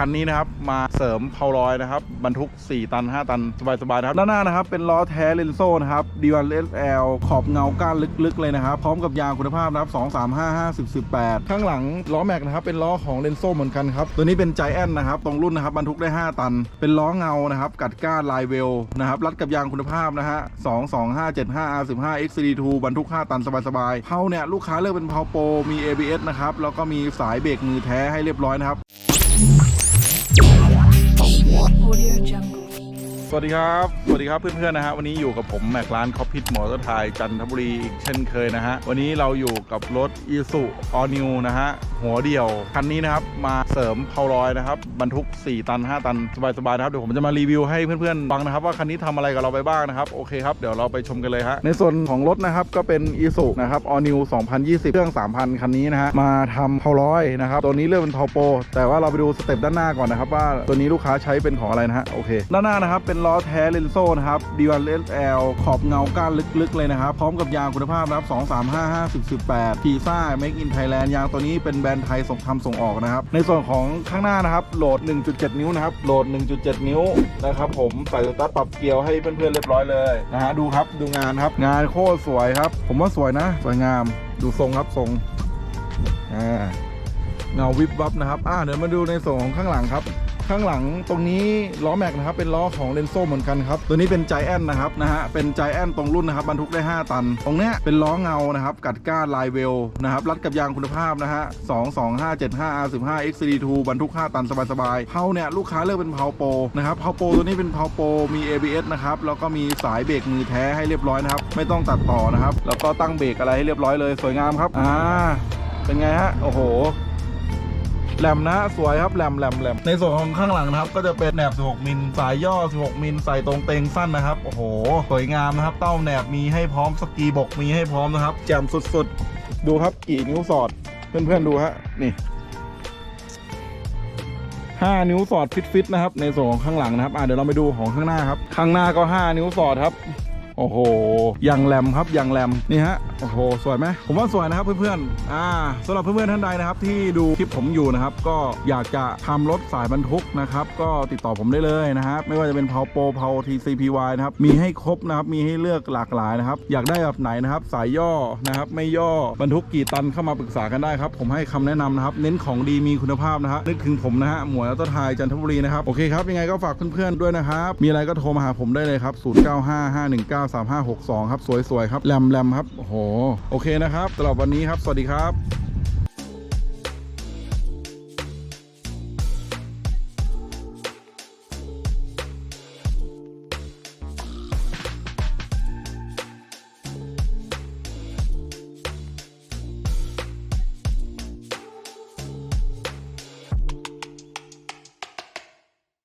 คันนี้นะครับมาเสริมเพาลอยนะครับบรรทุก 4 ตัน 5 ตัน สบายๆนะครับด้านหน้านะครับเป็นล้อแท้เลนโซ่นะครับ D1 SL ขอบเงาก้านลึกๆเลยนะครับพร้อมกับยางคุณภาพนะครับ 2 3 5 5 10 18 ข้างหลังล้อแม็กนะครับเป็นล้อของเลนโซ่เหมือนกันครับตัวนี้เป็นใจแอนนะครับตรงรุ่นนะครับบรรทุกได้ 5 ตัน เป็นล้อเงานะครับกัดก้านลายเวลนะครับรัดกับยางคุณภาพนะฮะ2 2 5 7 5 R15 XCD2 บรรทุก 5 ตันสบายๆเพาเนี่ยลูกค้าเลือกเป็นเพาโปรมี ABS นะครับแล้วก็มีสายเบรกมือแท้ให้เรียบร้อยนะครับ สวัสดีครับ สวัสดีครับเพื่อนๆนะฮะวันนี้อยู่กับผมแม็กร้านคอพิทมอเตอร์ไทยจันทบุรีอีกเช่นเคยนะฮะวันนี้เราอยู่กับรถอีสุออนิวนะฮะหัวเดี่ยวคันนี้นะครับมาเสริมเพาลอยนะครับบรรทุก 4 ตัน 5 ตันสบายๆนะครับเดี๋ยวผมจะมารีวิวให้เพื่อนๆฟังนะครับว่าคันนี้ทำอะไรกับเราไปบ้างนะครับโอเคครับเดี๋ยวเราไปชมกันเลยฮะในส่วนของรถนะครับก็เป็นอีสุนะครับออนิว2020 เครื่อง 3,000 คันนี้นะฮะมาทำเพาลอยนะครับตัวนี้เลือกเป็นเพาโปแต่ว่าเราไปดูสเต็ปด้านหน้าก่อนนะครับว่าตัวนี้ลูกค้าใช้เป็นของอะไรนะฮะโอเคด้านหน้านะครับเป็นล้อแท้เลนโซ่นะครับ D1 SL ขอบเงาก้านลึกๆเลยนะครับ พร้อมกับยางคุณภาพรับ 2 3 5 50 18ทีซ่า Make in Thailand ยางตัวนี้เป็นแบรนด์ไทยส่งทำส่งออกนะครับ ในส่วนของข้างหน้านะครับ โหลด 1.7 นิ้วนะครับ โหลด 1.7 นิ้วนะครับผม ใส่สตาร์ทปรับเกียร์ให้เพื่อนๆเรียบร้อยเลยนะฮะ ดูครับ ดูงานครับ งานโคตรสวยครับ ผมว่าสวยนะ สวยงาม ดูทรงครับทรง อ่า เงาวิบวับนะครับ อ่า เดี๋ยวมาดูในส่วนของข้างหลังครับ ข้างหลังตรงนี้ล้อแม็กนะครับเป็นล้อของเลนโซ่เหมือนกันครับตัวนี้เป็นใจแอนนะครับนะฮะเป็นใจแอนตรงรุ่นนะครับบรรทุกได้ 5 ตัน ตรงเนี้ยเป็นล้อเงานะครับกัดก้านลายเวลนะครับรัดกับยางคุณภาพนะฮะ2 2 5 7 5 R15 XD2 บรรทุก 5 ตันสบายๆเพาเนี่ยลูกค้าเลือกเป็นเพาโปนะครับเพาโปตัวนี้เป็นเพาโปมี ABS นะครับแล้วก็มีสายเบรกมือแท้ให้เรียบร้อยนะครับไม่ต้องตัดต่อนะครับแล้วก็ตั้งเบรกอะไรให้เรียบร้อยเลยสวยงามครับอ่าเป็นไงฮะโอ้โห แหลมนะสวยครับแหลมแหลมแหลมในส่วนของข้างหลังนะครับ ก็จะเป็นแหนบ 16 มิลสายย่อ 16 มิลใส่ตรงเตงสั้นนะครับโอ้โหสวยงามนะครับ เต้าแหนบมีให้พร้อมสกีบกมีให้พร้อมนะครับแจ่มสุดๆ ดูครับกี่นิ้วสอดเพื่อนๆดูฮะนี่5 นิ้วสอดฟิตๆนะครับในส่วนของข้างหลังนะครับอะเดี๋ยวเราไปดูของข้างหน้าครับ ข้างหน้าก็ 5 นิ้วสอดครับ โอ้โหยังแรมครับยังแรมนี่ฮะโอ้โหสวยไหมผมว่าสวยนะครับเพื่อนๆอ่าสำหรับเพื่อนๆท่านใดนะครับที่ดูคลิปผมอยู่นะครับก็อยากจะทำรถสายบรรทุกนะครับก็ติดต่อผมได้เลยนะครับไม่ว่าจะเป็นเพาโปเพา TCPY นะครับมีให้ครบนะครับมีให้เลือกหลากหลายนะครับอยากได้แบบไหนนะครับสายย่อนะครับไม่ย่อบรรทุกกี่ตันเข้ามาปรึกษากันได้ครับผมให้คำแนะนำนะครับเน้นของดีมีคุณภาพนะฮะนึกถึงผมนะฮะหมวยอัตไทยจันทบุรีนะครับโอเคครับยังไงก็ฝากเพื่อนๆด้วยนะครับมีอะไรก็โทรมาหาผมได้เลยครับ3562 ครับ สวยๆครับแรมแรมครับโอ้โหโอเคนะครับสำหรับวันนี้ครับ สวัสดีครับ